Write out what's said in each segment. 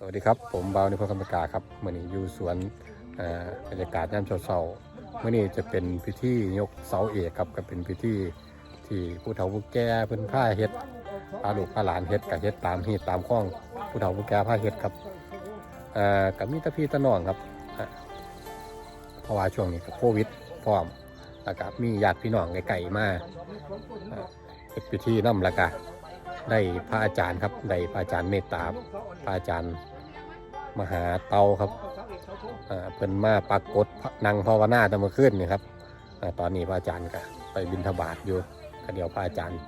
สวัสดีครับ ผมบาวนิพนธ์คำประกาครับเมื่อนี้อยู่สวนบรรยากาศย่ามเช้าๆเมื่อนี้จะเป็นพิธียกเสาเอกครับก็เป็นพิธีที่ผู้เฒ่าผู้แก่เพิ่นผ้าเฮ็ดพาลูกพาหลานเฮ็ดกับเฮ็ดตามฮีตตามข้องผู้เฒ่าผู้แก่ผ้าเฮ็ดครับกับมีตะพี่ตะน้องครับเพราะว่าช่วงนี้ก็โควิดพร้อมแล้วก็มีญาติพี่น้องไกลๆมาเอ่อเฮ็ดพิธีนำแล้วก็ได้พระอาจารย์ครับได้พระอาจารย์เมตตาพระอาจารย์ มหาเตาครับเพิ่นมาปรากฏนังภาวนาตะมื่อคืนนี่ครับอตอนนี้พระอาจารย์ก็ไปบิณฑบาตอยู่ก็เดี๋ยวพระอาจารย์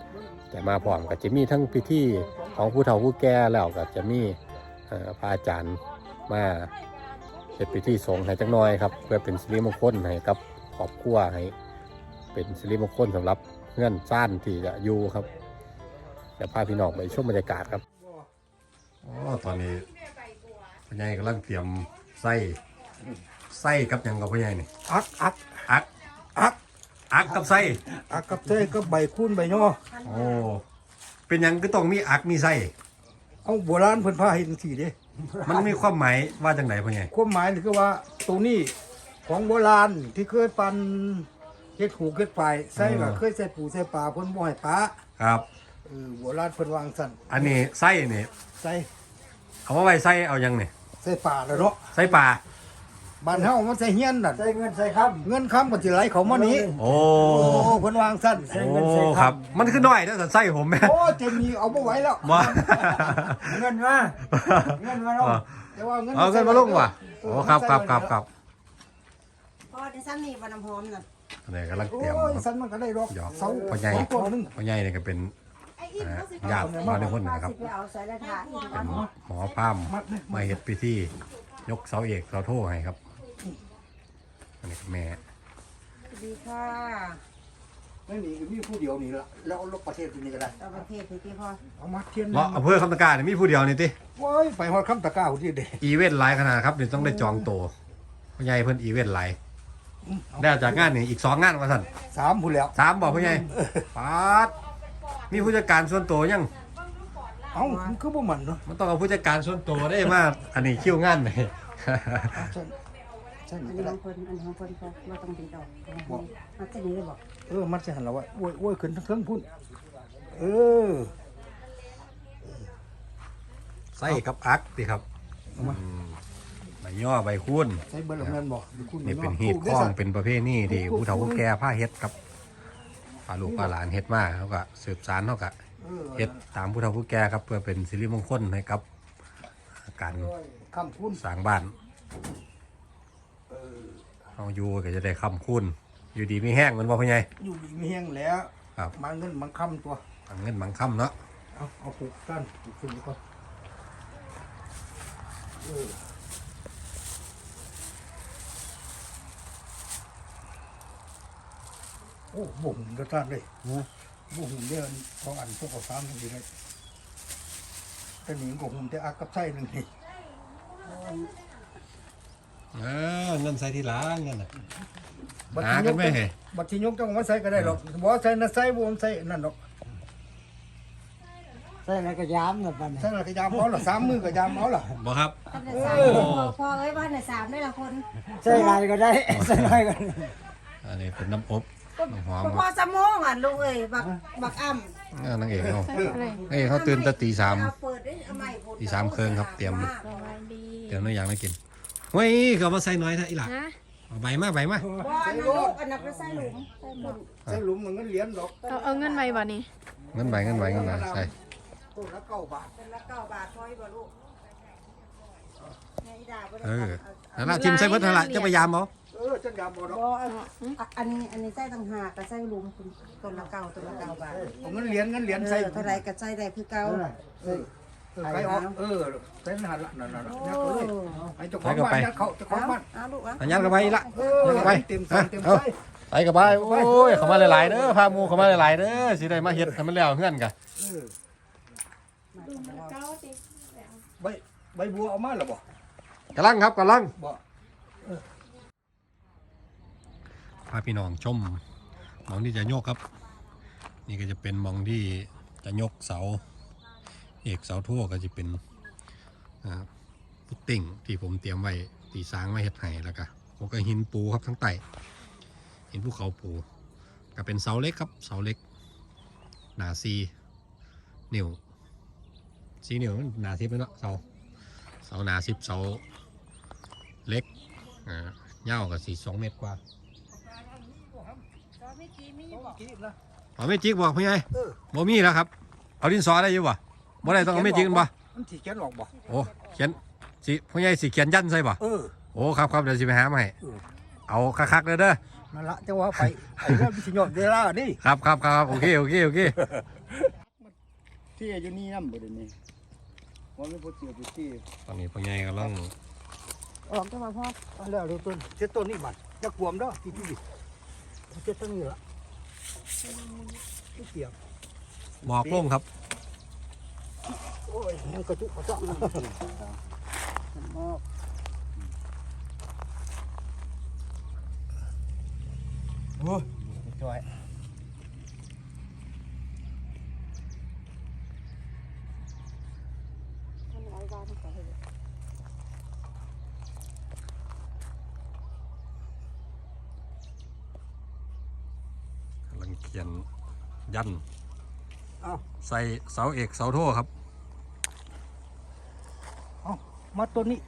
จะมาพร้อมก็จะมีทั้งพิธีของผู้เฒ่าผู้แก่แล้วก็จะมีพระอาจารย์มาเฮ็ดพิธีสงฆ์ให้จักน่อยครับเพื่อเป็นสิริมงคลให้กับครอบครัวให้เป็นสิริมงคลสำหรับเงื่อนซ่านที่จะอยู่ครับเดี๋ยวพาพี่น้องไปชมบรรยากาศครับอ๋อตอนนี้ พ่อใหญ่กำลังเตรียมไส้ไส้กับหยังกับพ่อใหญ่นี่อักอักอักอักอักกับไส้อักกับเต้ก็ใบคูนใบย่อโอ้เป็นหยังก็ต้องมีอักมีไส้เอาโบราณเพิ่นพาเห็นสีเด้มันมีความหมายว่าจังไหนพ่อใหญ่ความหมายนี่คือว่าตัวนี้ของโบราณที่เคยปันเฮ็ดผูกเฮ็ดฝ่ายใส่ก็เคยใส่ปูใส่ปลาเพิ่นบ่ให้ปลาครับเออโบราณเพิ่นวางสั่นอันนี้ไส้นี่ใส่เอามาไว้ไส้เอายังนี่ ใส่ปลาแล้วเนาะไส้ปลาบ้านเฮามันใส่เฮียนน่ะ ใส่เงินใส่คเงินคำก็สิไหลเข้ามานี้โอ้โอ้เพิ่นวางสั่นโอ้ครับ มันคือน้อยนะสันไส้ผมแม่โอ้เต็มนี้เอาบ่ไหวแล้วว่าำเงินมาเงินมาลงแต่ว่าเงินเอาเงินมาลงว่ะโอ้ครับครับครับครับพอดิฉันนี่วันน้ำหอมน่ะอันนี้กำลังโอ้เตรียมยสันมันก็ได้ดอกหยอกเสาพ่อใหญ่สองตัวหนึงพ่อใหญ่นี่ก็เป็นไอ้อินเขาสิ ญาติมาในคนนะครับสิไปเอาใส่ละถาอีกเป็นหมอพามมาเฮ็ดพิธียกเสาเอกเสาโทให้ครับอันนี้ก็แม่สวัสดีค่ะไม่มีมีผู้เดียวนี่ละแล้วเอาลบประเทศที่นี่ก็ได้เราประเทศพี่พ่อเอามาเทียนเลาะอำเภอคำตะกร้าเนี่ยมีผู้เดียวนี่ติโอ้ยไปฮอดคำตะกร้าหุ่นที่เด้อีเวนต์หลายขนาดครับเดี๋ยวต้องได้จองโตวพ่อใหญ่เพิ่นอีเวนต์หลายได้จากงานนี่อีกสองงานว่าสั่นสามผู้แล้วสามบอกพ่อใหญ่ปาด มีผู้จัดการส่วนตัวยังเอ้ามันคือบ่มันเนาะมันต้องเอาผู้จัดการส่วนตัวได้มาอันนี้คิวงานเลยฉันฉันอันก็นี้ขได้องคนอันนี้ของคนพอเราต้องดีดอกมาจะนี้เลยบอกเออมันจะหันเราว่าโอ้ยโอ้ยขึ้นทั้งเทิงพุ่นเออไส้กับอักดิครับอืมใบย่อใบคูนใช้เบอร์ลงเงินบอกคุณนี่เป็นฮีดข้องเป็นประเภทนี่ที่ผู้เฒ่าผู้แก่ผ้าเฮ็ดครับพาลูกพาหลานเฮ็ดมาเขาก็สืบสานเขาก็เฮ็ดตามผู้เฒ่าผู้แก่ครับ เพื่อเป็นสิริมงคลให้กับการคำคุณสร้างบ้านเอาอยู่ก็จะได้คำคุณอยู่ดีไม่แห้งเหมือนว่าพ่อใหญ่อยู่ดีมีแห้งแล้วครับมาเงินมังคำตัวทำเงินบางคำเนาะเอาเอาปลูกกันปลูกขึ้นก่อนเออ โอ้บ่หุ่นกระตันเลยบ่หุ่นเดียวสองอันพวกเขาสามกันดีเลยแต่หนิงก็หุ่นแต่อักกับไส้หนึ่งนี่เออเงินใส่ที่หล้างเงินน่ะบัดหาที่ยกันไหมเหรอบัดที่ยกจังมาใส่ก็ได้หรอกบ่ใส่นะใส่บ่ใส่นั่นหรอกใส่ในกระยามน่ะปันใส่น่ะก็ยามเอาล่ะสามมือก็ยามเอาล่ะบ่ครับท่านในสามพ่อเอ้ยบ้านในสามได้ละคนใส่ไรก็ได้ใส่ไรก็ได้อันนี้เป็นน้ำอบน้ำ หอมพ่อสมองอะลูกเอ้ยบักบักอ้ำเออนางเอกเขานางเอกเขาตื่นแต่ตีสาม เอาเปิดได้เอาใหม่ผลตีสามครึ่งครับเตรียมว่าเดี๋ยวน้อยอยากมากินเฮ้ยเขามาใส่น้อยนะอีหลักเอาใบมาใบมาบ่อันนั้นลูกอันนั้นก็ใส่หลุมใส่หลุมใส่หลุมมันเงินเหรียญดอกเอาเอาเงินไว้บ่นี่เงินใบเงินใบเงินใบใส่ต้นละเก้าบาทเป็นละเก้าบาทพอยบ่ลูกแม่อีดาบ่ได้เออเอานั่นละทิมใส่เบิดนั่นละจะพยายามเอาเออจังยามบ่ดอกบ่อันอันนี้อันนี้ใส่ต่างหากก็ใส่หลุมคุณต้นละเก้าต้นละเก้าบาทเอาเงินเหรียญเงินเหรียญเอใส่อเท่าไรก็ใส่ได้คือเก่าเออเออไปออกเออใส่หันละนั่นน่ะโอ้ยักเขาเลยไอ้เจ้าของบ้านยักเขาเจ้าของบ้านเอาลูกอะอันยันกับใบอีกละเออยันกับใบเต็มใส่เต็มเอาใส่ไปกับใบโอ้ยเขามาหลายๆเด้อพาหมูเขามาหลายๆเด้อสิได้มาเฮ็ดให้มันแล้วเฮือนกะเออใบใบบัวเอามาหรอบ่กำลังครับกำลังบ่ พาพี่น้องชมมองที่จะโยกครับ นี่ก็จะเป็นมองที่จะยกเสา เอกเสาทั่วก็จะเป็นพุตติ้งที่ผมเตรียมไว้ตีสางไว้เฮ็ดให้แล้วก็ผมก็หินปูครับทั้งไต่หินภูเขาปู ก็เป็นเสาเล็กครับเสาเล็ก หนาซีนิ้วซีนิ้วหนาสิบเลยเนาะเสาเสาหนาสิบเสาเล็กอ่าเงากับสี่สองเมตรกว่า ไม่กี่มีบ่กินนะเอาไม่จิกบอกพี่ไงเออบ่มีแล้วครับ เอาดินสอได้อยู่บ่บ่ได้ต้องเอาไม่จิกกันบ่มันสิเขียนออกบ่โอ้เขียนสิพี่ไงสิเขียนยันใส่บ่เออโอ้ครับครับเดี๋ยวสิไปหามาให้เออเอาคักๆเลยเด้อนั่นละจะว่าไปไอ้เรื่องสิยอดเวลานี่ครับครับครับโอเคโอเคโอเคที่อยู่นี่นำบ่ได้นี่ว่าไม่พอเสียไปที่ตอนนี้พี่ไงกำลังออกจะมาพ่อเอาแล้วดูต้นเจ็ดต้นนี่บัดจะกวมเด้อที่ที่ ดิเจ็ดต้นนี่ละไม่เกี่ยวบอกลงครับ โอ้ยยังกระจุกกระจอกมากโอ้ยจอย มันเอาวางก่อนเลย กำลัง เขียนยันเอาใส่เสาเอกเสาโทครับมาต้นนี้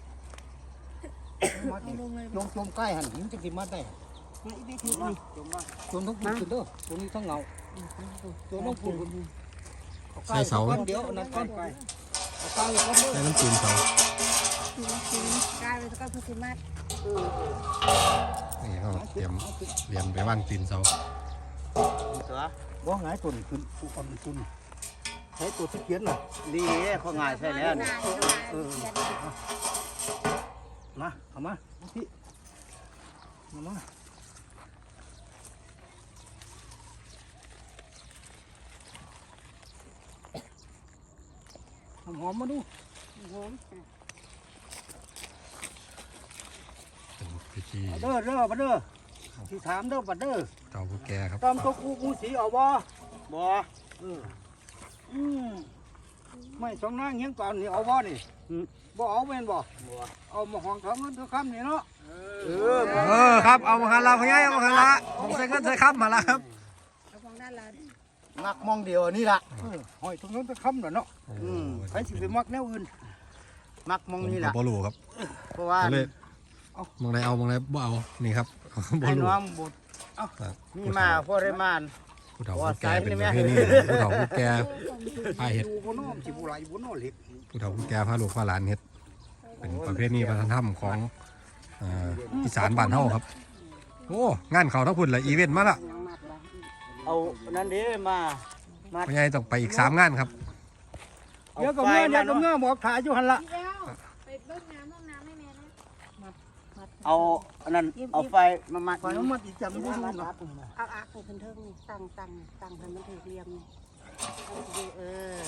มาดิลงจมใกล้หันมันจะกินมาได้มาอีกทีมานี่จมมาจมทั้งปุ่นขึ้นเด้อตัวนี้ทั้งเงาตัวน้องปุ่นใส่เสา ก้อนเดียวอันนั้นก้อนไก่เอาใกล้ก้อนเด้อ ใส่น้ำจีนเสาทีละทีกลายเป็นก็พุทธิมาศเออเออนี่เขาเตรียมเรียนไปว่างจีนเสา บ่หงายต้นขึ้นผู้อ่อนตุนใช้ตัวที่เขียนน่ะดีเขาง่ายใช่แล้วนี่เออมาเอามาพี่เอามาหอมๆมาดูโหมเป็นพิธีเอาเด้อเด้อบัดเด้อที่ถามเด้อบัดเด้อ เจ้าผู้แก่ครับตามตัวกูกูสีเอาบ่บ่เอออืมไม่สองนางเฮียงก่อนนี่เอาบ่นี่อืมบ่เอาแม่นบ่เอามาห้องทำเงินทุกคำนี่เนาะเออเออครับเอามาหันละพี่ไงเอามาหันละผมใส่เงินใส่คำมาละครับเอาของด้านหลังมักมองเดียวนี่ล่ะเออหอยทุกเงินทุกคำน่ะเนาะอืมใครสิไปมักแนวอื่น มักมองผมนี่ก็ล่ะบ่รู้ครับ เพราะว่าก็เลยมองไหนเอา มองไหนบ่เอา นี่ครับบ่ไอ้รู้น้องบุต รครับมีมาพอได้มานผู้เฒ่าผู้แก่เป็นประเภทนี้ผู้เฒ่าผู้แก่พาเฮ็ดอยู่บ่น้อมสิบ่ไหลบ่น้อเล็กผู้เฒ่าผู้แก่พาลูกพาหลานเฮ็ด เป็นประเภทนี้วัฒนธรรมของเอ่ออีสานบ้านเฮาครับ โอ้ งานเขาทั้งพุ่นละอีเวนต์มาละยังมัดละเอานั่นเด้มามาพ่อใหญ่ต้องไปอีกสามงานครับเอาเดี๋ยวก็ไฟเมื่อเดี๋ยวก็มาเมื่เนาะอบอกถ่ายอยู่หั่นละ ไปเบิ้งน้ำห้องน้ำให้แม่นะมัดมัด เอาอันนั้นเอาไฟมามัดฝ่ายน้ำมันอีกจำบ่รู้นะเอาอักให้เพิ่นเทิงนี่ตั้งตั้งตั้งให้มันถูกเรียงนี่เออ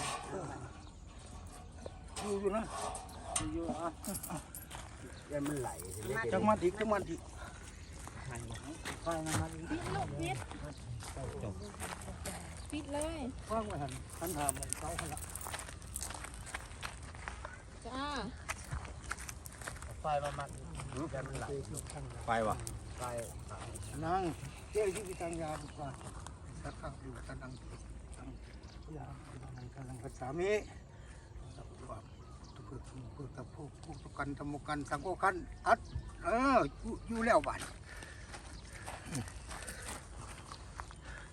อยู่อยู่นะอยู่อะยันมันไหลจังมันอีกจังมันอีกไฟมามัดอีกปิดเลยฟังไว้หั่นหันหามันเสาหั่นละจ้าเอา ไฟมามัดยันมันไหลไปวะไฟนั่งเจ้าอยู่ที่ทางยาบุกว่าตะข้างอยู่ตะนังทางยาตะนังตะนังภาษามีทุกคนทุกคนทุกคนทุกกันทำกันสังโกันอัดเอออยู่แล้วบ้าน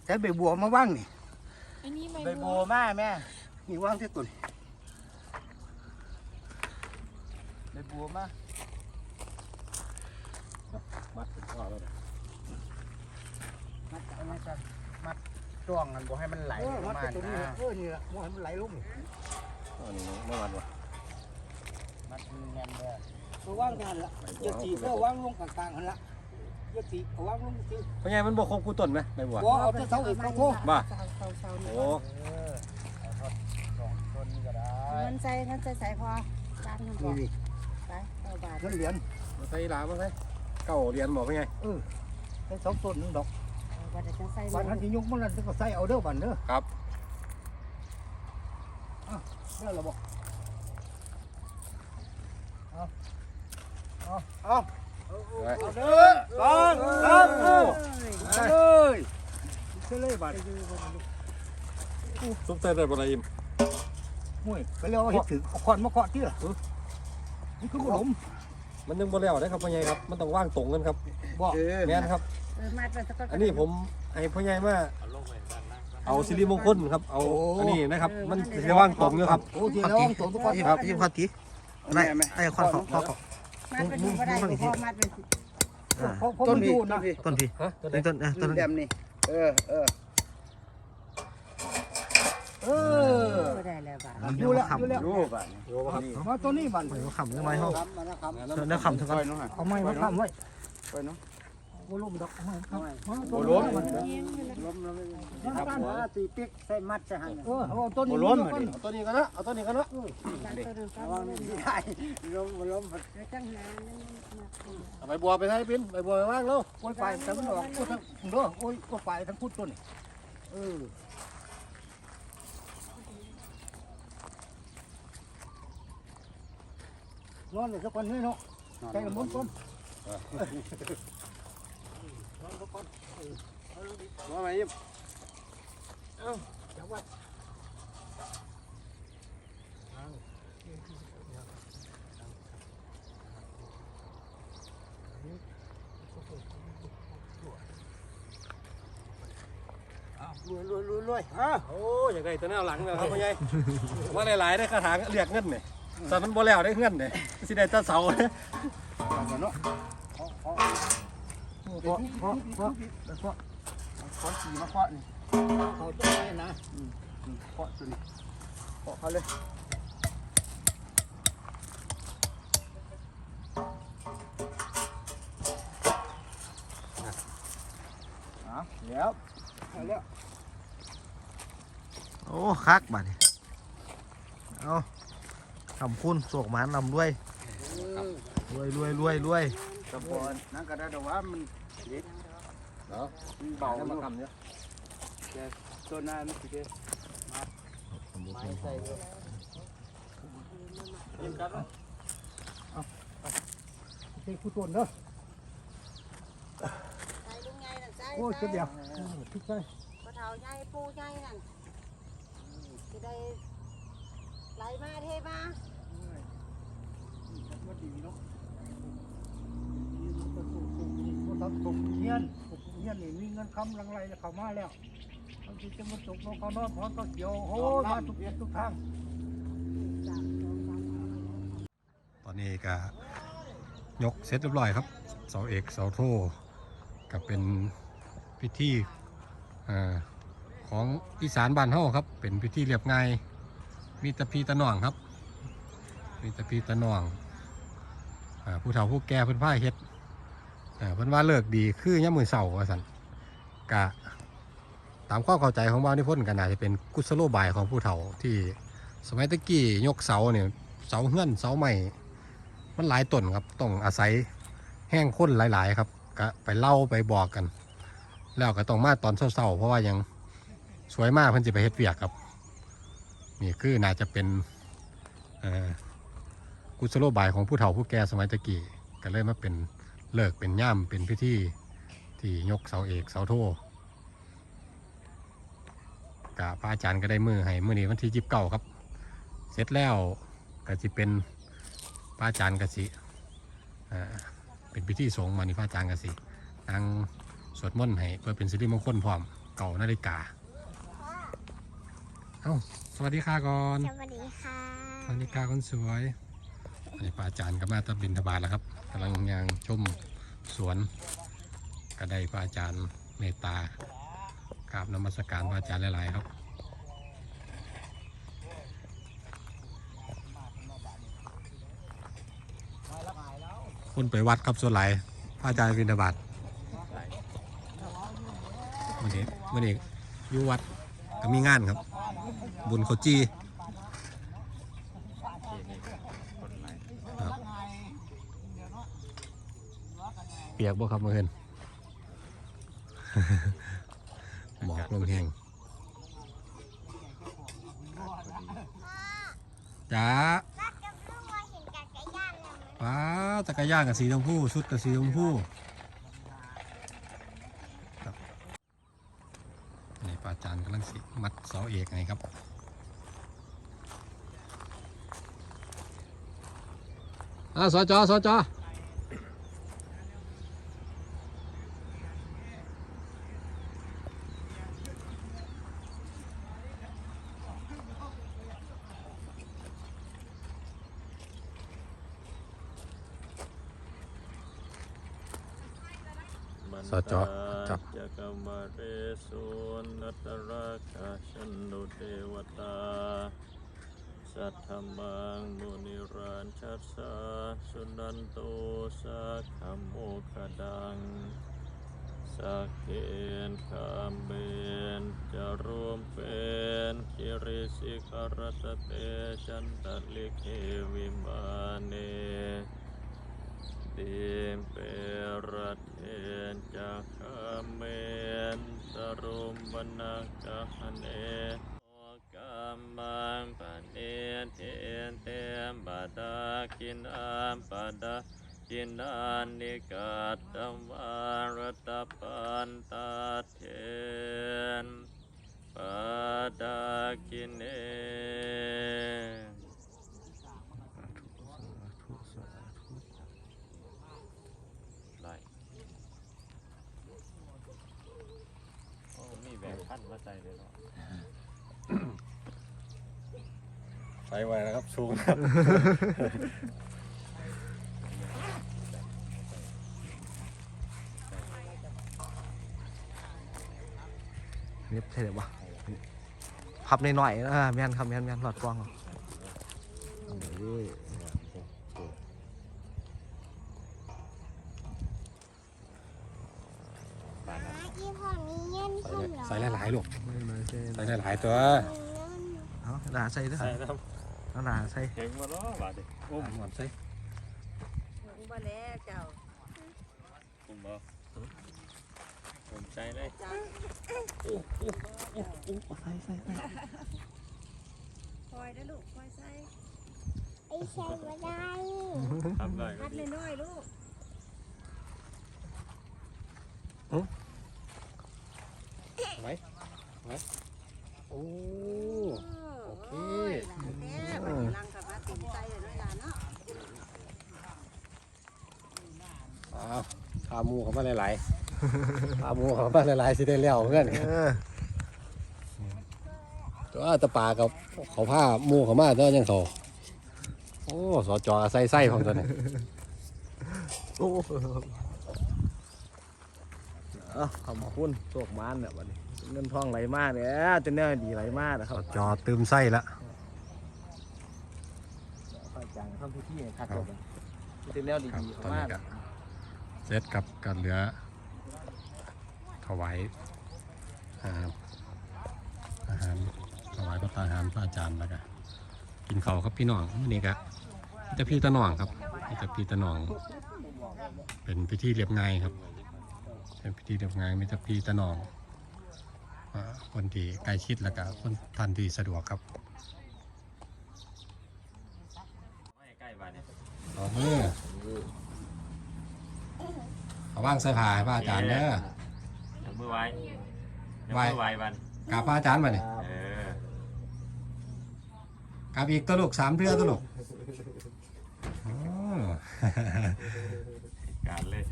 ใช้ใบบัวมาว่างนี่อันนี้ใบบัววมาแม่นี่ว่างที่ตุนใบบัวมา มัดเป็นพ่อแล้วมัดเอามาจันมัดจ้วงกันบ่ให้มันไหลเออลมังดมาที่ตุนนี่นะเออนี่แหละมันมันไหลลงนี่อันนี้ไม่มัดวะมัดแน่นเลยมาว่างกันละยาสีก็ว่างลงกลางๆหันละยาสีก็ว่างลงที่พ่อใหญ่มันบ่ครบกูต้นไหมใบบัวบัวเอาแต่เสาอีกเขาโทษบ้า เสาเสาเสานี่โอ้เออเอาทอดสองต้นนี่ก็ได้มันใส่มันใส่ใส่พอจานมันพอนี่นี่ไปเก้าบาทเงินเหรียญมาใส่หลามาใส่ เก้าเหรียญบอกพ่อใหญ่เออใช้สองต้นหนึงดอกบัตรจะใส่บ้านทันทียกมันนั่นก็ใส่เอาเด้อบ้านเด้อครับได้แล้วบอกเอาเด้อสองสามเอาเลยเอาเลยบาดซุปเตอร์ได้บ่ได้อิ่มมุ้ยไปเรียกว่าเห็ดถือเอาคอนมาเคาะที่ล่ะนี่คือขนม มันยังบ่แล้วได้ครับพ่อใหญ่ครับ มันต้องว่างตรงกันครับบ่แม่นครับ เออมาเป็นสะกด อันนี้ผมให้พ่อใหญ่มาเอาสิริมงคลครับ เอาอันนี้นะครับมันจะว่างตรงอยู่ครับ โอ้ทีแล้วตัวทุกคนครับ ยิ้มข้อตีไม่ไอ้ข้อข้อข้อมาเป็นบ่ได้พ่อมาเป็นเพราะเพราะมันอยู่นะต้นพี่ฮะตัวไหนต้นต้นต้นแบบนี้เออเออ เออบ่ได้แล้วบ่าอยู่แล้วอยู่แล้วอยู่บ้านโยครับมาตัวนี้บันเดี๋ยวขำยังไงห้องครับมาแล้วครับเดี๋ยวขำทั้งกันเอาไม้มาค้ำไว้ไปเนาะโอ้ล้มดอกเอาไม้ค้ำโอ้ล้มล้มแล้วครับหัวตีปิ๊กใส่มัดใส่หันเออเอาต้นนี้ล้มต้นเอาตัวนี้กันนะเอาตัวนี้กันนะระวังนี่ได้ล้มล้มจังหาเอาใบบัวไปให้ปิ้นใบบัวไปว่างแล้วโอ้ยไปแต่มันออกโอ้ยทั้งเด้อโอ้ยโอ้ยไปทั้งพุทธต้นเออ ร้อนเลยสักวันนี้เนาะใจละมุนต้นมาไหมยิ้มรวยรวยรวยรวยฮะโอ้อยากได้ตัวแนวหลังเลยครับพ่อใหญ่ว่าหลายๆได้คาถาเรียกเงินเนี่ย ตอนมันบ่แล้วได้เงินเนี่ยสิได้ตาเสาเนี่ยเนาะเพราะเพราะเพราะเพราะขอสีมาเคาะนี่เขาต้นไม้นะเคาะตัวนี้เคาะเขาเลยอะแล้วแล้ว โอ้คักบ้านเอา ขำคุณโศกหมานนำด้วยรวยรวยรวยรวยกระบอนนั่นก็ได้แต่ว่ามันเล็กเนาะมันเบาเบาให้อมายู่คำเนี่ยตัวนั้นมันสิเด้ไม้ใส่เลยยิ้มกันเนาะเอาไปใส่ผู้ต้นเด้อใส่ลุงใหญ่นั่นใส่โอ้ยเจ็บเดียวทุกใจบ่เฒ่าใหญ่ปู่ใหญ่นั่นสิได้ไหลมาเทมา ว่าดีเนาะก็ต้องตกเงี้ยนตกเงี้ยนนี่มีเงินคำลังไรเข้ามาแล้วบางทีจะมาตกลงเขานอนพร้อมก็เกี่ยวโอ้มาทุกเอ็ดทุกทางตอนนี้ก็ยกเสร็จเรียบร้อยครับเสาเอกเสาโทก็เป็นพิธีของอีสานบ้านเฮาครับ เป็นพิธีเรียบง่ายมีตะพีตะหน่องครับ มีตะพีตะหน่อง ผู้เฒ่าผู้แก่เพิ่นพาเฮ็ดเพิ่นว่าเลิกดีคือยามมื้อเช้าว่าซั่นกะตามความเข้าใจของบ้านที่พ้นก็น่าจะเป็นกุศโลบายของผู้เฒ่าที่สมัยตะกี้ยกเสาเนี่ยเสาเฮือนเสาใหม่มันหลายต้นครับต้องอาศัยแห้งข้นหลาย ๆ ครับก็ไปเล่าไปบอกกัน แล้วก็ต้องมาตอนเศร้าๆเพราะว่ายังสวยมากเพิ่นจะไปเฮ็ดเวียกครับ นี่คือน่าจะเป็นเอ่อ กุศโลบายของผู้เฒ่าผู้แก่สมัยตะกี้ก็เลยมาเป็นเลิกเป็นย่ำเป็นพิธีที่ยกเสาเอกเสาโทกะพระอาจารย์ก็ได้มือให้มือนี้วันที่ยิบเก้าครับ เสร็จแล้วก็จะเป็นพระอาจารย์กสิอ่าเป็นพิธีสงฆ์มานี่พระอาจารย์กสินั่งสวดมนต์ให้เพื่อเป็นสิริมงคลพร้อมเก่านาฬิกาเอ้าสวัสดีค่ะก่อน สวัสดีค่ะนาฬิกาคนสวย อันนี้พระอาจารย์ก็มาตะบินทบาทแล้วครับกำลังยางชมสวนก็ได้พระอาจารย์เมตตากราบนมัสการพระอาจารย์หลายๆครับคนไปวัดครับส่วนไหลพระอาจารย์บินทบาทวันนี้วันนี้อยู่วัดก็มีงานครับ บุญเขาจีครับเปียกบ่ครับเมื่อคืนหมอกลงแห้งจ้ารักจะเพิ่งมาเห็นจักรยานเลยไหมว้าจักรยานกับสีชมพูชุดกับสีชมพูครับนี่ป้าจานกำลังสิมัดเสาเอกไงครับอ่าสจสจ สจจับจักมาเรสุนัตราคาชันโนเทวตา สัทธมังมุนิรันชัสสะสุนันโตสักขโมคดังสักเกณฑ์คำเบนจะรวมเป็นคิริสิกรตเตชันตลิเควิมาเน ดิมเปรเทนจากเมนตรุมบนักกะเนโอกามังปะเนเทนเตมบาดากินอามปะดากินอานิกาตัมวารตะปันตาเทนปะดากินเอ ไล่โอ้มีแบ่งพันมาใจเลยเหรอ ใส่ไว้นะครับสูงครับเน็บใช่ไหมวะพับในหน่อยๆนะแม่นครับแม่นแม่นหลอดกล้องเอาเอ้ยที่พ่อมีเงินใส่เลยใส่หลายๆลูกไม่เลยใช่ใส่หลายๆตัวเอาหนาใส่ด้วย ใส่น้เอาหนาใส่ำเก่งมาล้อบาดดิโอ้หมอนใส่บ่แล้วเจ้าคุมบ่ผมใจเลยใส่ใส่ใส่คอย นะลูกคอยใส่ไอ้ใส่ไม่ได้ทำได้ก็พัดดีน้อยๆลูกไว้ไว้โอ้โอเคโอ้ยหลา นแท้บัดนี้ลังกับมาติ่มใจเลยเนาะหลานเนาะอ้าวขาหมูเขามาหลายๆขาหมูเขามาหลายๆสิได้เลี้ยวเพื่อนเออตัวตะปากับเขาผ้าหมูเขามาตัวยังเขาโอ้สอจอใส่ไส้ของตัวนี้โอ้ เอาขอบคุณโชคมานเนี่ยวันนี้เงินทองไหลมากเนี่ยจะแน่ดีไหลมากนะคสรับอจอตืมไส้ละพระอาจารย์ทำพิธีให้คัดจบจะแน่ดีๆตเขาอนมานี้กก็เสร็จกับการเหลือ ถวายอ่าอาหารถวายพระตาหารพระอาจารย์แล้วก็กินข้าวครับพี่น้องมื้อนี้ก็มีแต่พี่ตะน้องครับมีแต่พี่ตะน้อง เป็นพิธีเรียบง่ายครับ เป็นพิธีเรียบง่ายมีแต่พี่ตะน้องอ่าคนที่ใกล้ชิดแล้วก็คนท่านที่สะดวกครับไม่ใกล้บาดเนี่ยต่อมือเอาว่างใส่ผ้าให้พระอาจารย์เด้อยกมือไว้ยกไว้มือไว้บันกราบพระอาจารย์มาเนี่ยเออกราบอีกตัวลูกสามเทื่อตัวลูกอ๋อการเลย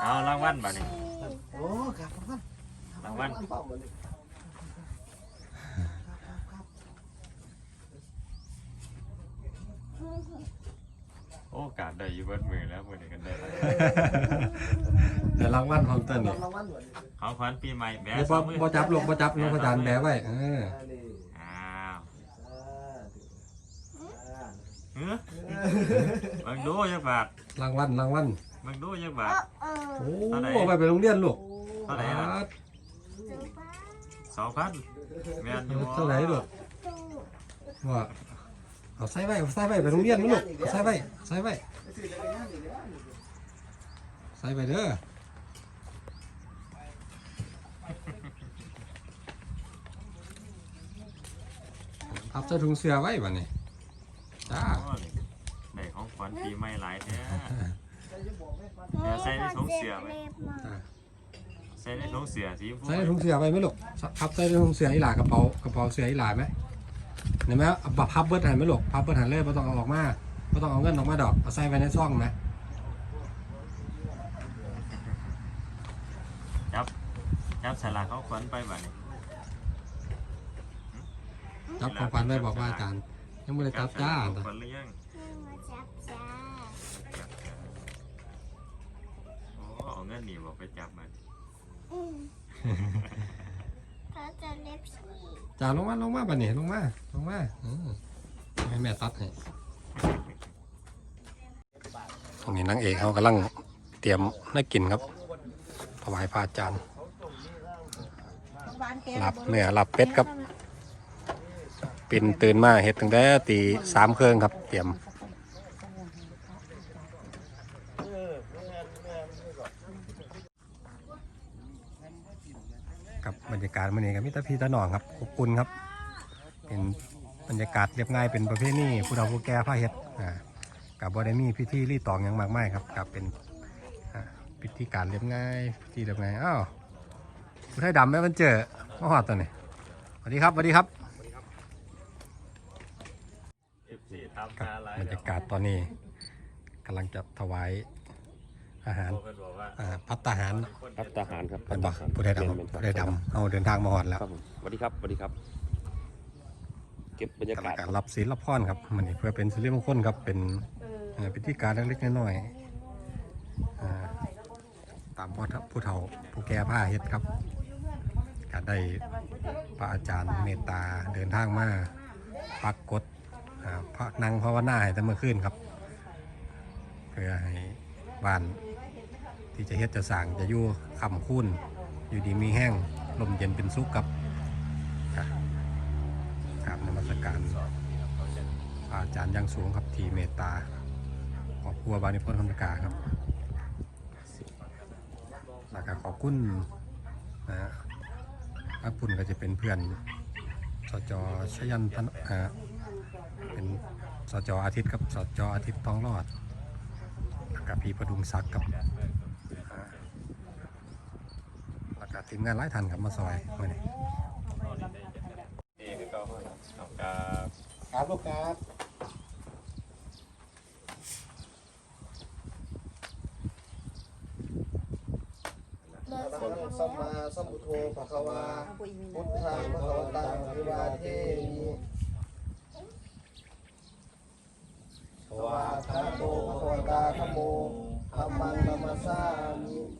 เอารางวัลบาดนี่โอ้ครับครับรางวัลโอ้การได้อยูเบิดมือแล้วมือนี้กันได้แล้วเดี๋ยวรางวัลของเต้นนี่รางวัลหน่วยของขวัญปีใหม่แบะเดี๋ยวสบ่องมือบ่จับลูกบ่จับลูกพระอาจารย์แบไว้เอออ้าวเฮ้ยมึงดูยังบาทรางวัลรางวัล มึงดูยังบาท โอ้เท่าไหร่เอาไปไปโรงเรียนลูกเท่าไหร่ล่ะบาทสองพันแมนอยู่เท่าไหร่ลูกว่าเอาใส่ไว้เอาใส่ไว้ไปโรงเรียนนะลูกเอาใส่ไว้ใส่ไว้ใส่ไว้เด้อพับใส่ถุงเสื้อไว้บ่นี่จ้า โอ้ยได้ของขวัญปีใหม่หลายแท้ ใส่ในถุงเสือไว้ใส่ในถุงเสือสีชมพูใส่ถุงเสื้อไว้ไหมลูกพับใส่ถุงเสื้ออีหลากระเป๋ากระเป๋าเสื้ออีหลาไหมเห็นไหมเอาพับเบิดหันไหมลูกพับเบิดหันเลยไม่ต้องเอาออกมาไม่ต้องเอาเงินออกมาดอกเอาใส่ไว้ในซ่องไหมจับจับสลากของขวัญไปบัดนี้จับของขวัญไว้บอกว่าอาจารย์ยังไม่ได้จับจ้า สลกของขวัญหรือยัง มาจับจ้า โอ้เอาเงิน หนีบอกไปจับมันเขาจะเล็บฉี่จ่าลงมาลงมาบันนี้ลงมาลงมาอืมให้แม่ตัดให้ตรงนี้นางเอกเขากำลังเตรียมนักกินครับถวายพระอาจารย์หลับเนื้อหลับเป็ดครับปินตื่นมาเห็ดตั้งแต่ตีสามเครื่องครับ เตรียมกับบรรยากาศมันนี้กับมิตรพี่ตาหนองครับอบอุ่นครับ เป็นบรรยากาศเรียบง่ายเป็นประเภทนี้ผู้เฒ่าผู้แก่ผ้าเฮ็ดอ่ากับบได้มีพิธีรีตองอย่างมากมายครับกับเป็นอ่าพิธีการเรียบง่ายพิธีเรียบง่ายอ้าวผู้ไทยดำแม่มันเจอมาหอดตัวนี้สวัสดีครับสวัสดีครับสี่ทำกัตาบลายบรรยากาศตอนนี้กำลังจะถวายอา หารเพิ่นบอกว่าอ่าพัตตาหารครับทหารครับเป็นบ่ผู้ไทยดำผู้ไทยดำเอาเดินทางมาหอดแล้วครับผมสวัสดีครับสวัสดีครับ เก็บบรรยากกำลัางศการรับศีลรับพรครับมันนี่เพื่อเป็นสิริมงคลครับเป็นเอ่อพิธีการเล็กๆน้อยๆอ่าตามพ่อทัพผู้เฒ่าผู้แก่ผ้าเฮ็ดครับก็ได้พระอาจารย์เมตตาเดินทางมาปักกฎอ่าพระนั่งภาวนาให้แต่เมื่อคืนครับ เพื่อให้บ้าน ที่จะเฮ็ดจะสั่งจะอยู่คำคุ้นอยู่ดีมีแห้งลมเย็นเป็นสุขครับครับกราบนมัสการอาจารย์ยังสูงครับทีเมตตาขอบครัวบานิพนธ์คำตะกาครับแล้วก็ขอบคุณนะฮะอาปุ่นก็จะเป็นเพื่อนสจชยันพันอ่าเป็นสจอาทิตย์ครับสจอาทิตย์ต้องรอดแล้วก็พี่ประดุงศักดิ์กับ แล้วก็ทีมงานหลายท่านครับมาซอยมื่อนี้เอกก็เอากาครับลูกครับสัมมาสัมพุทโธภะคะวาพุทธังภะคะวตังอภิวาเทมิสวาคาโตภะคะวตาธโมธัมมังนัมสสามิ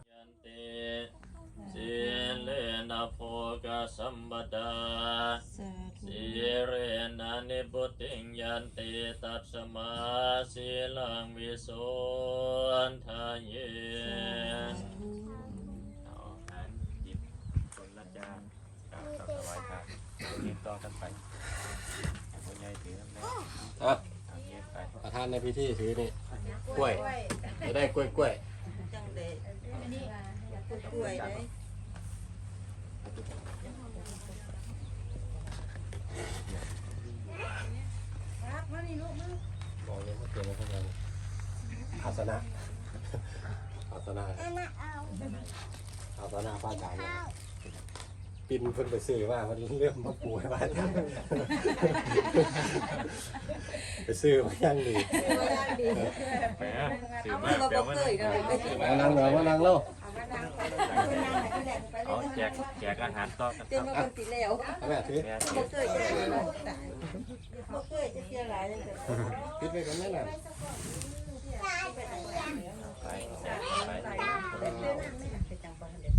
ต สิเลนะโภกสัมปดาสิเรนะนิพุติงยันติตัสมาสิลังวิโสทาเยเอาหันหยิบคนละจานกราบสักถวายครับยิบต่อกันไปคนใหญ่ถือน้ำแดงอะเอาเย็บไปประธานในพิธีถือนี่กล้วยจะได้กล้วยกล้วยจังเลยกล้วยเลย บอกเลยว่าเตรียมไว้ข้างในอาสนะอาสนะอันน่ะเอาอาสนะป้าจานเนี่ยปินเพิ่นไปซื้อว่ามันเรื่องมาปูให้บ้านไปซื้อมาย่างดีแหมถือมาเปลี่ยวมันมานั่งเลยมานั่งเล่า เอาแจกแจกอาหารต่อกันเต็มมาคนสีแล้วเอาแม่ถือแม่บ่เคยจะเสียหลายบ่เคยจะเสียหลายเลยปิดไปกันแม่น่ะไปแจกไป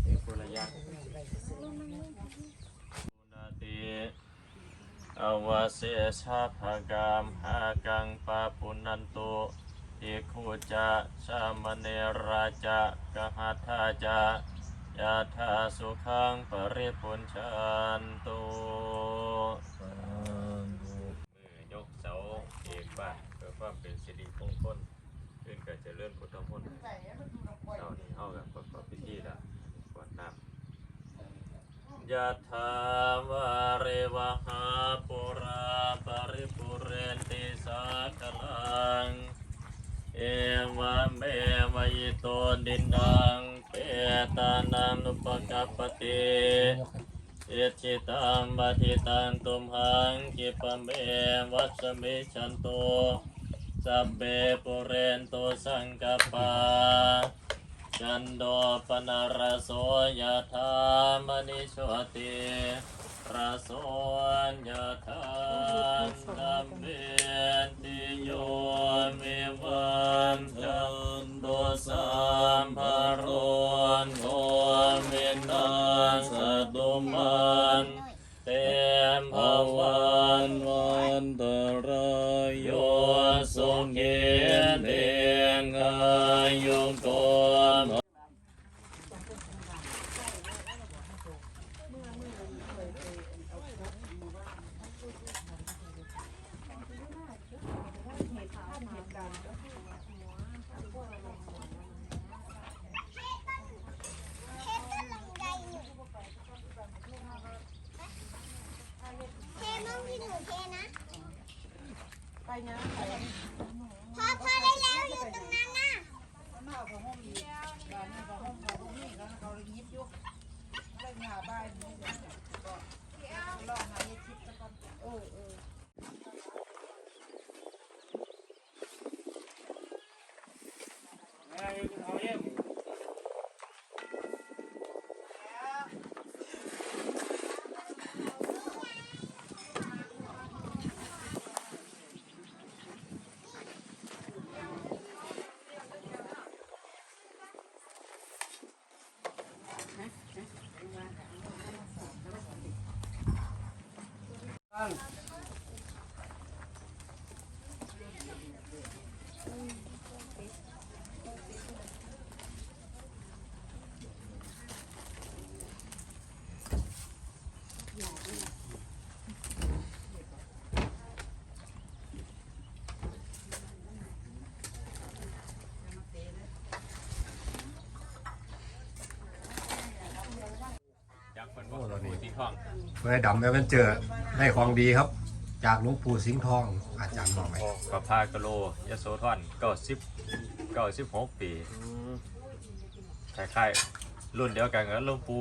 ถือคนละอย่างนาติอวเสชาภกามหากังปาปุนันตุ ทิคุจะสามเนราจะกหัตถาจะยะถาสุขังปริปุญชันตุมือยกเสาเอกบ้านเพื่อความเป็นสิริมงคลขึ้นกับเจริญพุทธมนต์เสานี้เข้ากับประกอบพิธีล้วกวดน้ำยะถาวาริวหาปุราปริปุเรนติสาคลัง วะเมวะยิโตดินดังเปตานังนุปกัปปติอจิตังปฏิตังตุมหังกิปะเมวัสมิชันโตสัพเบปุเรนโตสังกปาจันโดปนารโสยธามณิโชติระโสยธานัมเบติ โยมิวันจันโดสัมภโรนโกมินาสตุมันเต็มภวันวันตรายโยสุขีเดงอายุโก เทมั่งที่หนูเทนะ ไปนะ พอพอได้แล้วอยู่ตรงนั้นน่ะ มาเอาของห้องนี้บ้านนี้ของห้องของห้องนี้แล้วเขาเลยยิบยุกเลยหาบ้านนี้ก็ลองหาเฮ็ดชิปซะก่อนเออเออ ยักษ์เป็นว่าตัวนี้สีทองเมื่อดำแล้วมันเจอ ได้ของดีครับ จากหลวงปู่สิงห์ทองอาจารย์บอกไหมกับพากะโลยโสธรเก้าสิบเก้าสิบหกปีคล้ายๆรุ่นเดียวกันกับหลวงปู่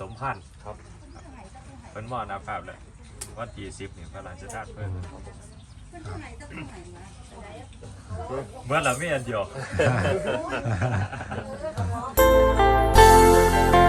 สมพันธ์ครับเป็นมอนาภาพเลยวันที่สิบนี่พระราชทานเพิ่นเมื่อเราไม่อันเดียวค